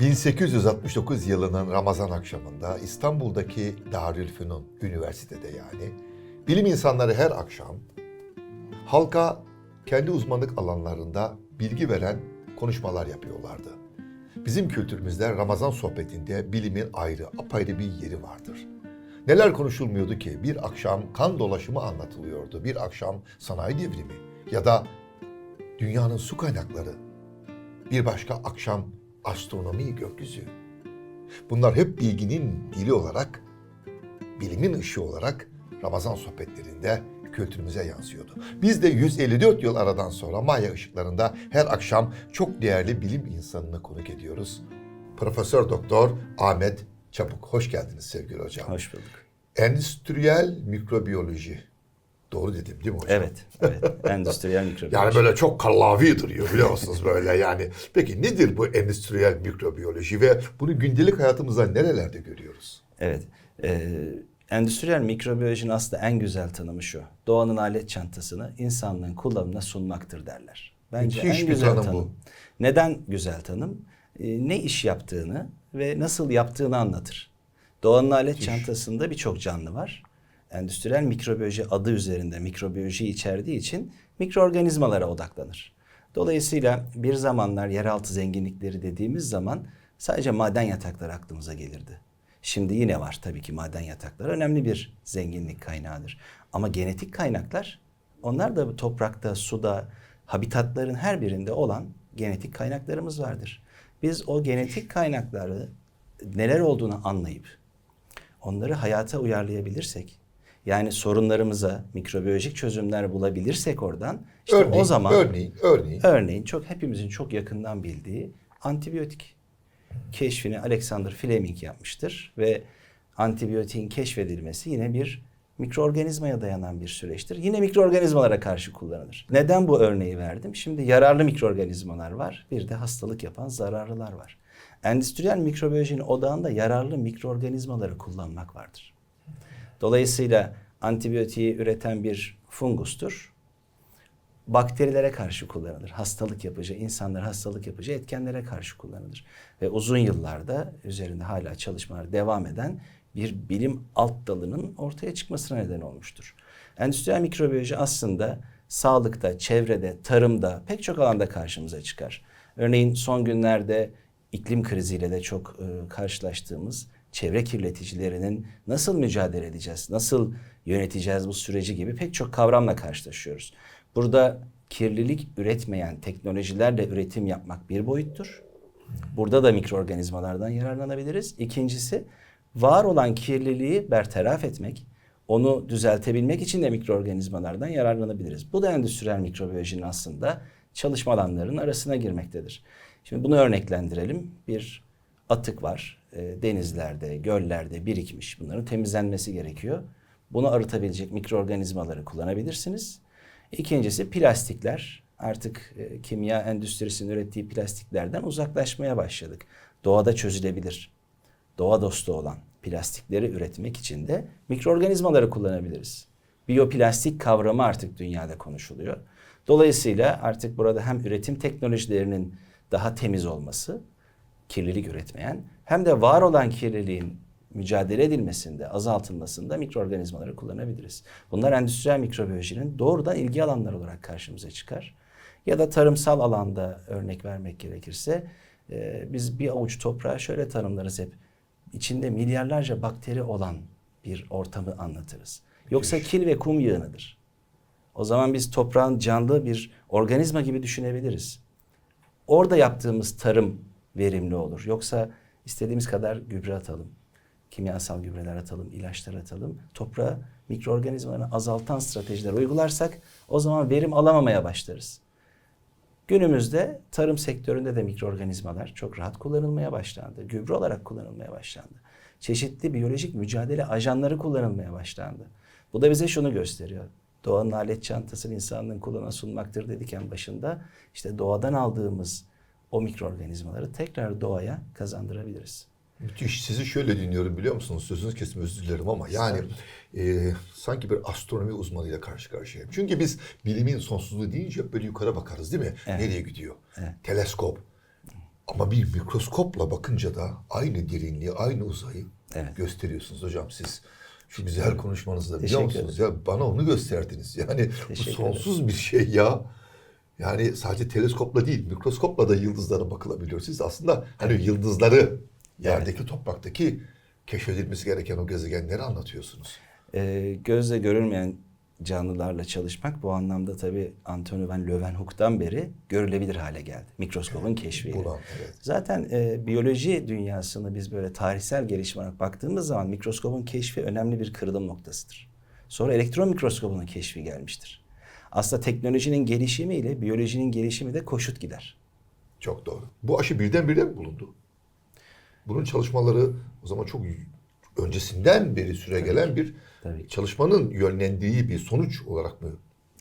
1869 yılının Ramazan akşamında İstanbul'daki Darülfünun Üniversitede yani bilim insanları her akşam halka kendi uzmanlık alanlarında bilgi veren konuşmalar yapıyorlardı. Bizim kültürümüzde Ramazan sohbetinde bilimin ayrı, apayrı bir yeri vardır. Neler konuşulmuyordu ki? Bir akşam kan dolaşımı anlatılıyordu. Bir akşam sanayi devrimi ya da dünyanın su kaynakları. Bir başka akşam astronomi, gökyüzü. Bunlar hep bilginin dili olarak, bilimin ışığı olarak Ramazan sohbetlerinde kültürümüze yansıyordu. Biz de 154 yıl aradan sonra Maya ışıklarında her akşam çok değerli bilim insanını konuk ediyoruz. Profesör Doktor Ahmet Çabuk. Hoş geldiniz sevgili hocam. Hoş bulduk. Endüstriyel mikrobiyoloji. Doğru dedim değil mi hocam? Evet, evet. Endüstriyel mikrobiyoloji. Yani böyle çok kallavi duruyor biliyor musunuz böyle yani. Peki nedir bu endüstriyel mikrobiyoloji ve bunu gündelik hayatımızda nerelerde görüyoruz? Evet. Ee, endüstriyel mikrobiyolojinin aslında en güzel tanımı şu. Doğanın alet çantasını insanlığın kullanımına sunmaktır derler. Bence Müthiş en güzel tanım tanım. bu. Neden güzel tanım? Ee, ne iş yaptığını ve nasıl yaptığını anlatır. Doğanın alet çantasında birçok canlı var. Endüstriyel mikrobiyoloji adı üzerinde mikrobiyoloji içerdiği için mikroorganizmalara odaklanır. Dolayısıyla bir zamanlar yeraltı zenginlikleri dediğimiz zaman sadece maden yatakları aklımıza gelirdi. Şimdi yine var tabii ki maden yatakları önemli bir zenginlik kaynağıdır. Ama genetik kaynaklar onlar da toprakta, suda, habitatların her birinde olan genetik kaynaklarımız vardır. Biz o genetik kaynakları neler olduğunu anlayıp onları hayata uyarlayabilirsek, yani sorunlarımıza mikrobiyolojik çözümler bulabilirsek oradan, işte örneğin, o zaman örneğin, örneğin. örneğin çok hepimizin çok yakından bildiği antibiyotik keşfini Alexander Fleming yapmıştır ve antibiyotiğin keşfedilmesi yine bir mikroorganizmaya dayanan bir süreçtir. Yine mikroorganizmalara karşı kullanılır. Neden bu örneği verdim? Şimdi yararlı mikroorganizmalar var, bir de hastalık yapan zararlılar var. Endüstriyel mikrobiyolojinin odağında yararlı mikroorganizmaları kullanmak vardır. Dolayısıyla antibiyotiği üreten bir fungustur. Bakterilere karşı kullanılır. Hastalık yapıcı, insanlar hastalık yapıcı etkenlere karşı kullanılır. Ve uzun yıllarda üzerinde hala çalışmalar devam eden bir bilim alt dalının ortaya çıkmasına neden olmuştur. Endüstriyel mikrobiyoloji aslında sağlıkta, çevrede, tarımda pek çok alanda karşımıza çıkar. Örneğin son günlerde iklim kriziyle de çok e, karşılaştığımız çevre kirleticilerinin nasıl mücadele edeceğiz, nasıl yöneteceğiz bu süreci gibi pek çok kavramla karşılaşıyoruz. Burada kirlilik üretmeyen teknolojilerle üretim yapmak bir boyuttur. Burada da mikroorganizmalardan yararlanabiliriz. İkincisi var olan kirliliği bertaraf etmek, onu düzeltebilmek için de mikroorganizmalardan yararlanabiliriz. Bu da endüstriyel mikrobiyolojinin aslında çalışma alanlarının arasına girmektedir. Şimdi bunu örneklendirelim. Bir atık var. E, denizlerde, göllerde birikmiş. Bunların temizlenmesi gerekiyor. Bunu arıtabilecek mikroorganizmaları kullanabilirsiniz. İkincisi plastikler. Artık e, kimya endüstrisinin ürettiği plastiklerden uzaklaşmaya başladık. Doğada çözülebilir. Doğa dostu olan plastikleri üretmek için de mikroorganizmaları kullanabiliriz. Biyoplastik kavramı artık dünyada konuşuluyor. Dolayısıyla artık burada hem üretim teknolojilerinin daha temiz olması, kirlilik üretmeyen, hem de var olan kirliliğin mücadele edilmesinde, azaltılmasında mikroorganizmaları kullanabiliriz. Bunlar endüstriyel mikrobiyolojinin doğrudan ilgi alanları olarak karşımıza çıkar. Ya da tarımsal alanda örnek vermek gerekirse e, biz bir avuç toprağı şöyle tanımlarız hep. İçinde milyarlarca bakteri olan bir ortamı anlatırız. Yoksa kil ve kum yığınıdır. O zaman biz toprağın canlı bir organizma gibi düşünebiliriz. Orada yaptığımız tarım verimli olur. Yoksa istediğimiz kadar gübre atalım, kimyasal gübreler atalım, ilaçlar atalım. Toprağa mikroorganizmalarını azaltan stratejiler uygularsak o zaman verim alamamaya başlarız. Günümüzde tarım sektöründe de mikroorganizmalar çok rahat kullanılmaya başlandı. Gübre olarak kullanılmaya başlandı. Çeşitli biyolojik mücadele ajanları kullanılmaya başlandı. Bu da bize şunu gösteriyor. Doğanın alet çantasını insanlığın kullanına sunmaktır dedik en başında. İşte doğadan aldığımız o mikroorganizmaları tekrar doğaya kazandırabiliriz. Müthiş. Sizi şöyle dinliyorum biliyor musunuz? Sözünüz kesin özür dilerim ama yani e, sanki bir astronomi uzmanıyla karşı karşıyayım. Çünkü biz bilimin sonsuzluğu deyince hep böyle yukarı bakarız değil mi? Evet. Nereye gidiyor? Evet. Teleskop, Ama bir mikroskopla bakınca da aynı derinliği, aynı uzayı Evet. gösteriyorsunuz hocam siz. Şu güzel konuşmanızda biliyor musunuz? Ya bana onu gösterdiniz. Yani bu sonsuz bir şey ya. Yani sadece teleskopla değil, mikroskopla da yıldızlara bakılabiliyor. Siz aslında hani yıldızları, yerdeki, topraktaki keşfedilmesi gereken o gezegenleri anlatıyorsunuz. Ee, gözle görülmeyen canlılarla çalışmak bu anlamda tabii Antonio van Leeuwenhoek'tan beri görülebilir hale geldi. Mikroskopun keşfiyle. Bulan, evet. Zaten e, biyoloji dünyasını biz böyle tarihsel gelişim olarak baktığımız zaman mikroskopun keşfi önemli bir kırılım noktasıdır. Sonra elektron mikroskobunun keşfi gelmiştir. Aslında teknolojinin gelişimiyle biyolojinin gelişimi de koşut gider. Çok doğru. Bu aşı birdenbire mi bulundu? Bunun çalışmaları o zaman çok öncesinden beri süre gelen bir Tabii ki. çalışmanın yönlendiği bir sonuç olarak mı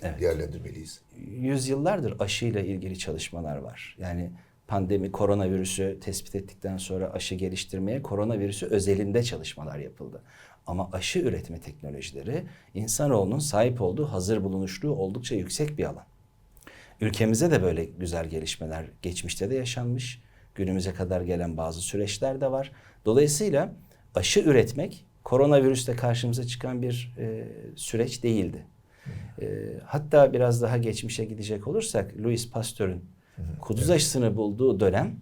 Evet. değerlendirmeliyiz? yüzyıllardır aşıyla ilgili çalışmalar var. Yani pandemi, koronavirüsü tespit ettikten sonra aşı geliştirmeye koronavirüsü özelinde çalışmalar yapıldı. Ama aşı üretme teknolojileri insanoğlunun sahip olduğu hazır bulunuşluğu oldukça yüksek bir alan. Ülkemize de böyle güzel gelişmeler geçmişte de yaşanmış. Günümüze kadar gelen bazı süreçler de var. Dolayısıyla aşı üretmek koronavirüsle karşımıza çıkan bir e, süreç değildi. E, hatta biraz daha geçmişe gidecek olursak Louis Pasteur'ün kuduz aşısını bulduğu dönem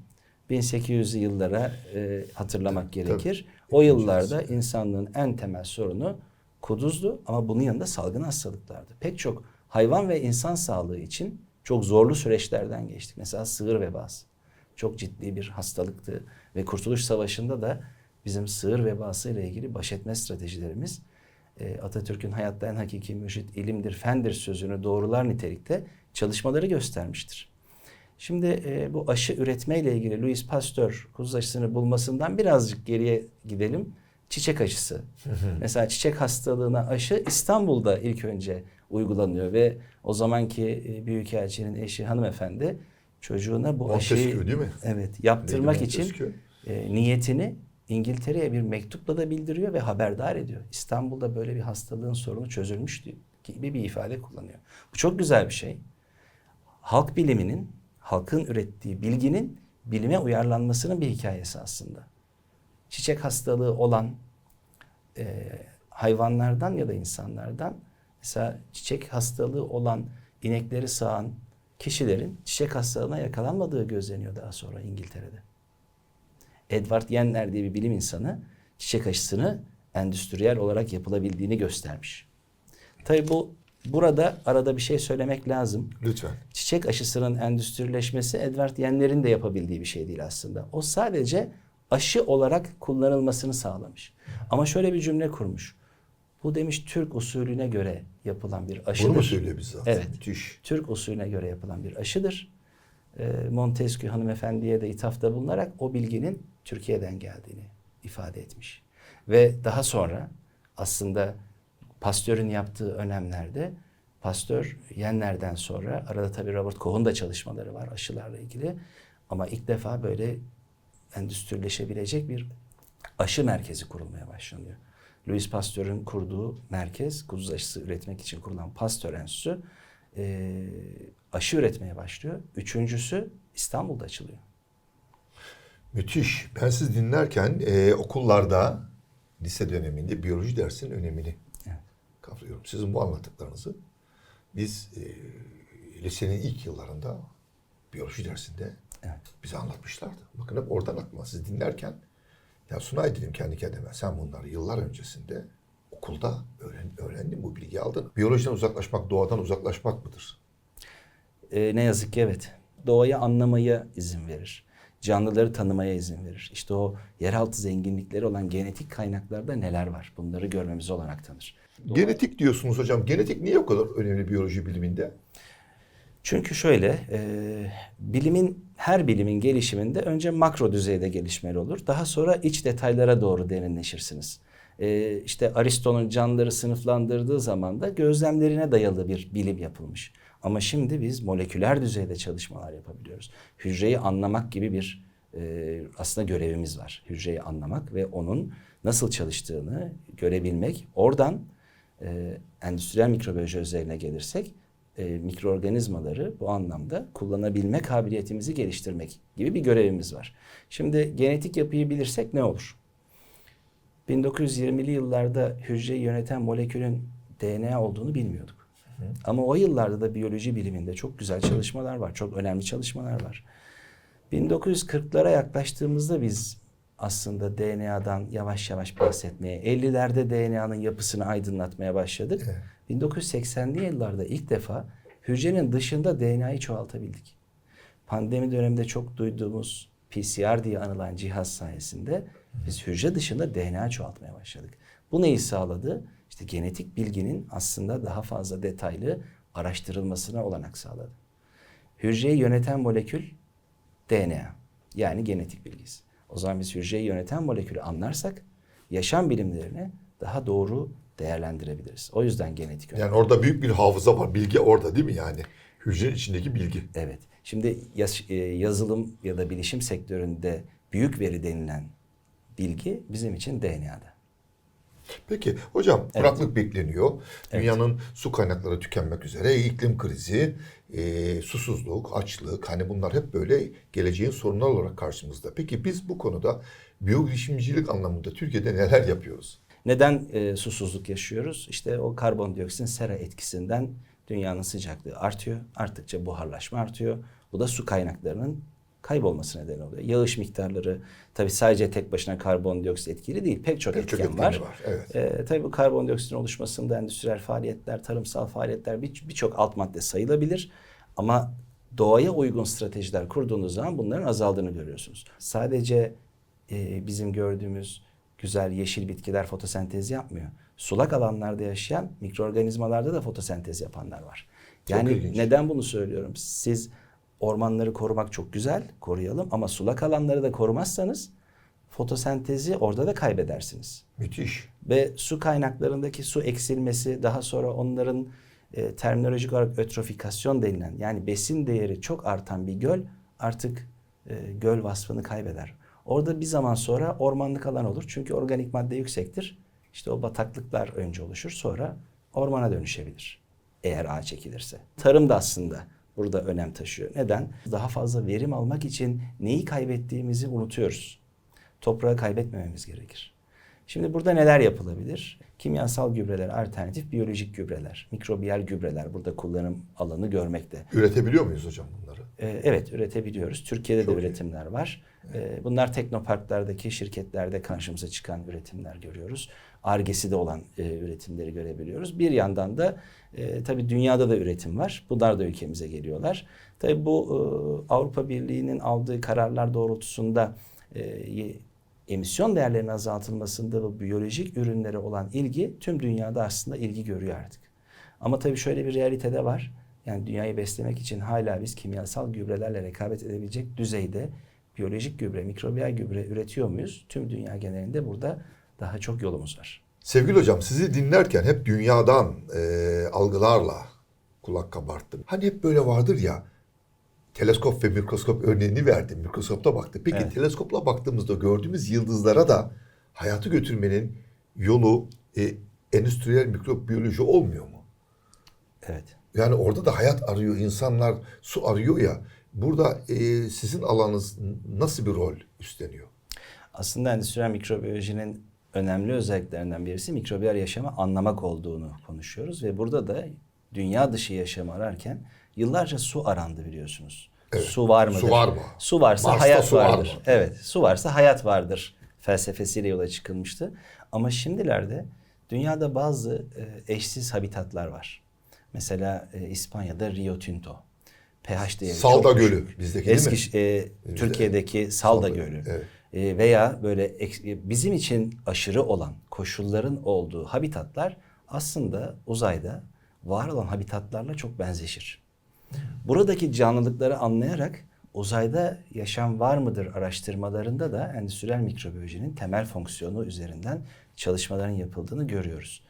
1800'lü yıllara e, hatırlamak gerekir. O yıllarda insanlığın en temel sorunu kuduzdu ama bunun yanında salgın hastalıklardı. Pek çok hayvan ve insan sağlığı için çok zorlu süreçlerden geçtik. Mesela sığır vebası çok ciddi bir hastalıktı ve Kurtuluş Savaşı'nda da bizim sığır vebası ile ilgili baş etme stratejilerimiz e, Atatürk'ün hayatta en hakiki mürşit ilimdir, fendir sözünü doğrular nitelikte çalışmaları göstermiştir. Şimdi e, bu aşı üretmeyle ilgili Louis Pasteur kuduz aşısını bulmasından birazcık geriye gidelim. Çiçek aşısı. Mesela çiçek hastalığına aşı İstanbul'da ilk önce uygulanıyor ve o zamanki e, büyükelçinin eşi hanımefendi çocuğuna bu aşıyı Montesquieu değil mi? evet yaptırmak Lady için e, niyetini İngiltere'ye bir mektupla da bildiriyor ve haberdar ediyor. İstanbul'da böyle bir hastalığın sorunu çözülmüş gibi bir ifade kullanıyor. Bu çok güzel bir şey. Halk biliminin, halkın ürettiği bilginin bilime uyarlanmasının bir hikayesi aslında. Çiçek hastalığı olan e, hayvanlardan ya da insanlardan mesela çiçek hastalığı olan inekleri sağan kişilerin çiçek hastalığına yakalanmadığı gözleniyor daha sonra İngiltere'de. Edward Jenner diye bir bilim insanı çiçek aşısını endüstriyel olarak yapılabildiğini göstermiş. Tabii bu burada arada bir şey söylemek lazım. Lütfen. Çiçek aşısının endüstrileşmesi Edward Jenner'in de yapabildiği bir şey değil aslında. O sadece aşı olarak kullanılmasını sağlamış. Ama şöyle bir cümle kurmuş. Bu demiş Türk usulüne göre yapılan bir aşıdır. Bunu mu söylüyor bize zaten? Evet. Müthiş. Türk usulüne göre yapılan bir aşıdır. E, Montesquieu hanımefendiye de ithafta bulunarak o bilginin Türkiye'den geldiğini ifade etmiş. Ve daha sonra aslında Pasteur'ün yaptığı önemlerde Pasteur Yenner'den sonra arada tabii Robert Koch'un da çalışmaları var aşılarla ilgili. Ama ilk defa böyle endüstrileşebilecek bir aşı merkezi kurulmaya başlanıyor. Louis Pasteur'ün kurduğu merkez, kuduz aşısı üretmek için kurulan Pasteur Enstitüsü e, aşı üretmeye başlıyor. Üçüncüsü İstanbul'da açılıyor. Müthiş. Ben siz dinlerken e, okullarda lise döneminde biyoloji dersinin önemini. Kavruyorum. Sizin bu anlattıklarınızı biz e, lisenin ilk yıllarında biyoloji dersinde Evet. bize anlatmışlardı. Bakın hep oradan aklıma siz dinlerken ya Sunay dedim kendi kendime sen bunları yıllar öncesinde okulda öğren, öğrendin bu bilgiyi aldın. Biyolojiden uzaklaşmak doğadan uzaklaşmak mıdır? E, ne yazık ki evet. Doğayı anlamaya izin verir. Canlıları tanımaya izin verir. İşte o yeraltı zenginlikleri olan genetik kaynaklarda neler var? Bunları görmemize olanak tanır. Genetik diyorsunuz hocam. Genetik niye o kadar önemli biyoloji biliminde? Çünkü şöyle, e, bilimin her bilimin gelişiminde önce makro düzeyde gelişmeli olur. Daha sonra iç detaylara doğru derinleşirsiniz. E, işte Aristo'nun canlıları sınıflandırdığı zaman da gözlemlerine dayalı bir bilim yapılmış. Ama şimdi biz moleküler düzeyde çalışmalar yapabiliyoruz. Hücreyi anlamak gibi bir e, aslında görevimiz var. Hücreyi anlamak ve onun nasıl çalıştığını görebilmek. Oradan e, endüstriyel mikrobiyoloji özeline gelirsek e, mikroorganizmaları bu anlamda kullanabilme kabiliyetimizi geliştirmek gibi bir görevimiz var. Şimdi genetik yapıyı bilirsek ne olur? 1920'li yıllarda hücreyi yöneten molekülün DNA olduğunu bilmiyorduk. Ama o yıllarda da biyoloji biliminde çok güzel çalışmalar var, çok önemli çalışmalar var. 1940'lara yaklaştığımızda biz aslında DNA'dan yavaş yavaş bahsetmeye, 50'lerde DNA'nın yapısını aydınlatmaya başladık. Evet. 1980'li yıllarda ilk defa hücrenin dışında DNA'yı çoğaltabildik. Pandemi döneminde çok duyduğumuz PCR diye anılan cihaz sayesinde biz hücre dışında DNA çoğaltmaya başladık. Bu neyi sağladı? İşte genetik bilginin aslında daha fazla detaylı araştırılmasına olanak sağladı. Hücreyi yöneten molekül DNA yani genetik bilgisi. O zaman biz hücreyi yöneten molekülü anlarsak yaşam bilimlerini daha doğru değerlendirebiliriz. O yüzden genetik önemli. Yani orada büyük bir hafıza var. Bilgi orada değil mi yani? Hücrenin içindeki bilgi. Evet. Şimdi yaz- e, yazılım ya da bilişim sektöründe büyük veri denilen bilgi bizim için DNA'da. Peki hocam kuraklık bekleniyor. Dünyanın su kaynakları tükenmek üzere. iklim krizi, e, susuzluk, açlık hani bunlar hep böyle geleceğin sorunlar olarak karşımızda. Peki biz bu konuda biyogirişimcilik anlamında Türkiye'de neler yapıyoruz? Neden e, susuzluk yaşıyoruz? İşte o karbondioksit sera etkisinden dünyanın sıcaklığı artıyor. Arttıkça buharlaşma artıyor. Bu da su kaynaklarının kaybolması neden oluyor. Yağış miktarları tabii sadece tek başına karbondioksit etkili değil. Pek çok Pek çok etken etkeni var. var, evet. E, tabii bu karbondioksitin oluşmasında endüstriyel faaliyetler, tarımsal faaliyetler bir- birçok alt madde sayılabilir. Ama doğaya uygun stratejiler kurduğunuz zaman bunların azaldığını görüyorsunuz. Sadece e, bizim gördüğümüz güzel yeşil bitkiler fotosentez yapmıyor. Sulak alanlarda yaşayan mikroorganizmalarda da fotosentez yapanlar var. Çok Yani neden bunu söylüyorum? Siz ormanları korumak çok güzel, koruyalım ama sulak alanları da korumazsanız fotosentezi orada da kaybedersiniz. Müthiş. Ve su kaynaklarındaki su eksilmesi daha sonra onların e, terminolojik olarak ötrofikasyon denilen yani besin değeri çok artan bir göl artık e, göl vasfını kaybeder. Orada bir zaman sonra ormanlık alan olur. Çünkü organik madde yüksektir. İşte o bataklıklar önce oluşur sonra ormana dönüşebilir. Eğer ağaç çekilirse. Tarım da aslında burada önem taşıyor. Neden? Daha fazla verim almak için neyi kaybettiğimizi unutuyoruz. Toprağı kaybetmememiz gerekir. Şimdi burada neler yapılabilir? Kimyasal gübreler, alternatif biyolojik gübreler, mikrobiyal gübreler burada kullanım alanı görmekte. Üretebiliyor muyuz hocam bunları? Ee, evet üretebiliyoruz. Türkiye'de Çok de iyi. üretimler var. Ee, bunlar teknoparklardaki şirketlerde karşımıza çıkan üretimler görüyoruz. Argesi de olan e, üretimleri görebiliyoruz. Bir yandan da e, tabii dünyada da üretim var. Bunlar da ülkemize geliyorlar. Tabii bu e, Avrupa Birliği'nin aldığı kararlar doğrultusunda e, emisyon değerlerinin azaltılmasında bu biyolojik ürünlere olan ilgi tüm dünyada aslında ilgi görüyor artık. Ama tabii şöyle bir realite de var. Yani dünyayı beslemek için hala biz kimyasal gübrelerle rekabet edebilecek düzeyde biyolojik gübre, mikrobiyal gübre üretiyor muyuz? Tüm dünya genelinde burada daha çok yolumuz var. Sevgili hocam sizi dinlerken hep dünyadan e, algılarla kulak kabarttım. Hani hep böyle vardır ya teleskop ve mikroskop örneğini verdim. Mikroskopta baktık. Peki Evet. teleskopla baktığımızda gördüğümüz yıldızlara da hayatı götürmenin yolu e, endüstriyel mikrobiyoloji olmuyor mu? Evet. Yani orada da hayat arıyor, insanlar su arıyor ya. Burada e, sizin alanınız nasıl bir rol üstleniyor? Aslında endüstriyel mikrobiyolojinin önemli özelliklerinden birisi mikrobiyal yaşamı anlamak olduğunu konuşuyoruz ve burada da dünya dışı yaşamı ararken yıllarca su arandı biliyorsunuz. Evet. Su var mıdır? Su var mı? Su varsa Mars'ta hayat su var vardır. mı? Evet, su varsa hayat vardır felsefesiyle yola çıkılmıştı. Ama şimdilerde dünyada bazı e, eşsiz habitatlar var. Mesela e, İspanya'da Rio Tinto. pH değeri Salda çok Gölü düşük. bizdeki değil mi? Eski, e, Türkiye'deki Salda, Salda Gölü. Evet. E, veya böyle eks- e, bizim için aşırı olan koşulların olduğu habitatlar aslında uzayda var olan habitatlarla çok benzeşir. Buradaki canlılıkları anlayarak uzayda yaşam var mıdır araştırmalarında da endüstriyel mikrobiyolojinin temel fonksiyonu üzerinden çalışmaların yapıldığını görüyoruz.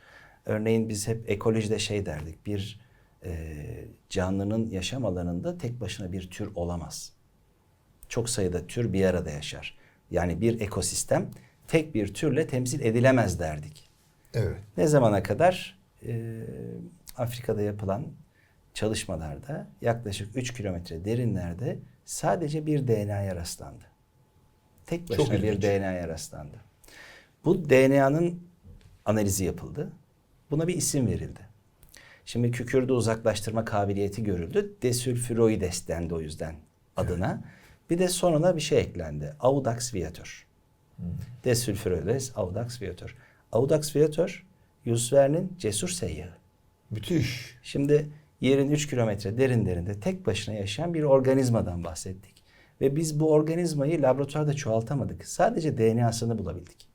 Örneğin biz hep ekolojide şey derdik, bir e, canlının yaşam alanında tek başına bir tür olamaz çok sayıda tür bir arada yaşar. Yani bir ekosistem tek bir türle temsil edilemez derdik. Evet. Ne zamana kadar? Ee, Afrika'da yapılan çalışmalarda yaklaşık 3 kilometre derinlerde sadece bir DNA'ya rastlandı. Tek Çok başına bir ilginç. DNA'ya rastlandı. Bu DNA'nın analizi yapıldı. Buna bir isim verildi. Şimdi kükürdü uzaklaştırma kabiliyeti görüldü. Desülfüroides dendi o yüzden adına. Bir de sonuna bir şey eklendi. Audax viator. Desülfüroides audax viator. Audax viator Jules Verne'in cesur seyyahı. Müthiş. Şimdi yerin 3 kilometre derinlerinde tek başına yaşayan bir organizmadan bahsettik. Ve biz bu organizmayı laboratuvarda çoğaltamadık. Sadece DNA'sını bulabildik.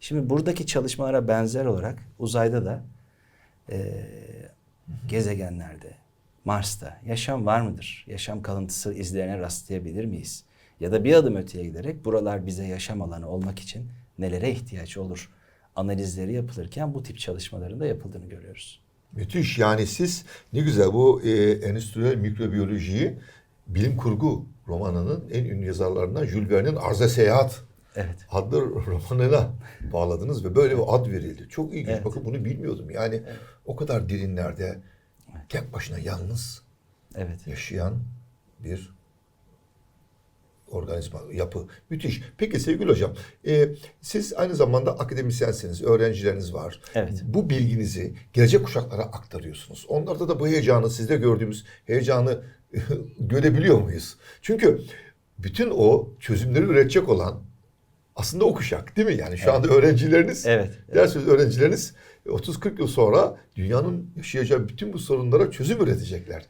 Şimdi buradaki çalışmalara benzer olarak uzayda da eee, gezegenlerde, Mars'ta yaşam var mıdır? Yaşam kalıntısı izlerine rastlayabilir miyiz? Ya da bir adım öteye giderek buralar bize yaşam alanı olmak için nelere ihtiyaç olur? Analizleri yapılırken bu tip çalışmaların da yapıldığını görüyoruz. Müthiş. Yani siz ne güzel bu e, endüstriyel mikrobiyolojiyi bilim kurgu romanının en ünlü yazarlarından Jules Verne'in Arza Seyahat Evet. adlı romanına bağladınız ve böyle bir ad verildi. Çok ilginç. Evet. Bakın bunu bilmiyordum. Yani o kadar derinlerde tek başına yalnız Evet. yaşayan bir organizma, yapı. Müthiş. Peki sevgili hocam, e, siz aynı zamanda akademisyensiniz, öğrencileriniz var. Evet. Bu bilginizi gelecek kuşaklara aktarıyorsunuz. Onlarda da bu heyecanı, sizde gördüğümüz heyecanı görebiliyor muyuz? Çünkü bütün o çözümleri üretecek olan aslında o kuşak değil mi? Yani şu anda öğrencileriniz, Evet, evet. dersiniz öğrencileriniz 30-40 yıl sonra dünyanın yaşayacağı bütün bu sorunlara çözüm üretecekler.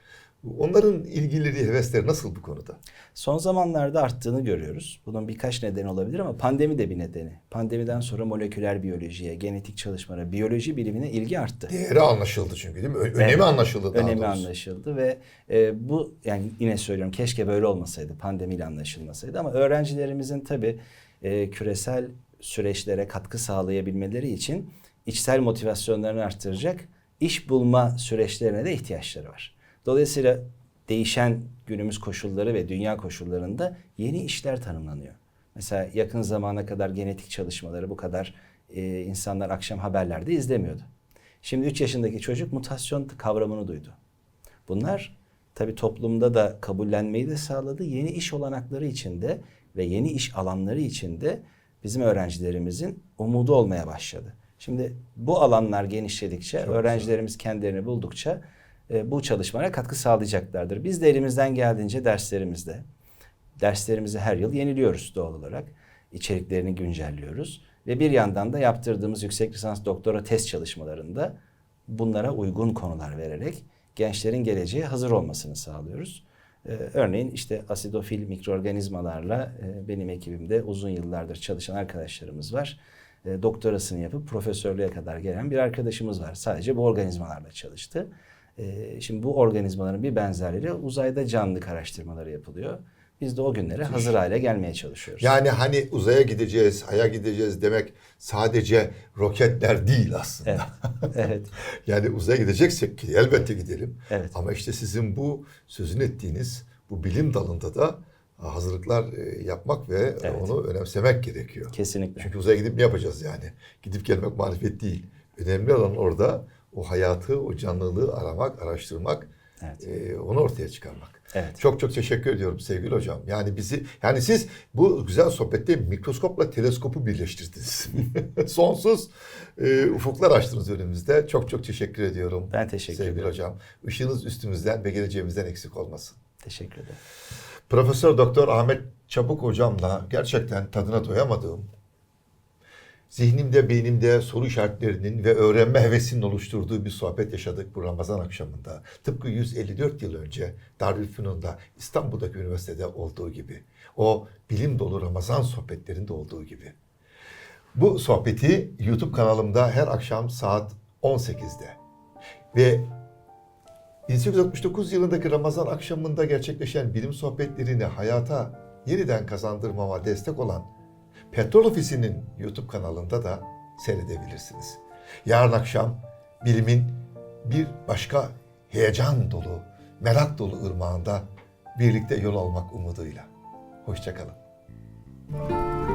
Onların ilgileri, hevesleri nasıl bu konuda? Son zamanlarda arttığını görüyoruz. Bunun birkaç nedeni olabilir ama pandemi de bir nedeni. Pandemiden sonra moleküler biyolojiye, genetik çalışmalara, biyoloji bilimine ilgi arttı. Değeri anlaşıldı çünkü değil mi? Ö- Önemi Evet. anlaşıldı daha Önemi doğrusu. anlaşıldı ve e, bu yani yine söylüyorum keşke böyle olmasaydı, pandemiyle anlaşılmasaydı ama öğrencilerimizin tabii e, küresel süreçlere katkı sağlayabilmeleri için içsel motivasyonlarını arttıracak iş bulma süreçlerine de ihtiyaçları var. Dolayısıyla değişen günümüz koşulları ve dünya koşullarında yeni işler tanımlanıyor. Mesela yakın zamana kadar genetik çalışmaları bu kadar e, insanlar akşam haberlerde izlemiyordu. Şimdi 3 yaşındaki çocuk mutasyon kavramını duydu. Bunlar tabii toplumda da kabullenmeyi de sağladı. Yeni iş olanakları içinde ve yeni iş alanları içinde bizim öğrencilerimizin umudu olmaya başladı. Şimdi bu alanlar genişledikçe, öğrencilerimiz kendilerini buldukça e, bu çalışmalara katkı sağlayacaklardır. Biz de elimizden geldiğince derslerimizde, derslerimizi her yıl yeniliyoruz doğal olarak. İçeriklerini güncelliyoruz. Ve bir yandan da yaptırdığımız yüksek lisans doktora test çalışmalarında bunlara uygun konular vererek gençlerin geleceğe hazır olmasını sağlıyoruz. Ee, örneğin işte asidofil mikroorganizmalarla e, benim ekibimde uzun yıllardır çalışan arkadaşlarımız var. E, doktorasını yapıp profesörlüğe kadar gelen bir arkadaşımız var. Sadece bu organizmalarla çalıştı. E, şimdi bu organizmaların bir benzerleri uzayda canlılık araştırmaları yapılıyor. Biz de o günlere hazır hale gelmeye çalışıyoruz. Yani hani uzaya gideceğiz, aya gideceğiz demek sadece roketler değil aslında. Evet. evet. Yani uzaya gideceksek ki elbette gidelim. Evet. Ama işte sizin bu sözünü ettiğiniz bu bilim dalında da hazırlıklar e, yapmak ve Evet. onu önemsemek gerekiyor. Kesinlikle. Çünkü uzaya gidip ne yapacağız yani? Gidip gelmek marifet değil. Önemli olan orada o hayatı, o canlılığı aramak, araştırmak, Evet. e, onu ortaya çıkarmak. Evet. Çok çok teşekkür ediyorum sevgili hocam. Yani bizi, yani siz bu güzel sohbette mikroskopla teleskopu birleştirdiniz. Sonsuz e, ufuklar açtınız önümüzde. Çok çok teşekkür ediyorum. Ben teşekkür sevgili ederim. hocam. Işığınız üstümüzden ve geleceğimizden eksik olmasın. Teşekkür ederim. Profesör Doktor Ahmet Çabuk hocamla gerçekten tadına doyamadığım, zihnimde, beynimde soru işaretlerinin ve öğrenme hevesinin oluşturduğu bir sohbet yaşadık bu Ramazan akşamında. Tıpkı 154 yıl önce Darülfünun'da İstanbul'daki üniversitede olduğu gibi. O bilim dolu Ramazan sohbetlerinde olduğu gibi. Bu sohbeti YouTube kanalımda her akşam saat 18'de ve 1869 yılındaki Ramazan akşamında gerçekleşen bilim sohbetlerini hayata yeniden kazandırmama destek olan Petrol Ofisi'nin YouTube kanalında da seyredebilirsiniz. Yarın akşam bilimin bir başka heyecan dolu, merak dolu ırmağında birlikte yol almak umuduyla. Hoşçakalın. Müzik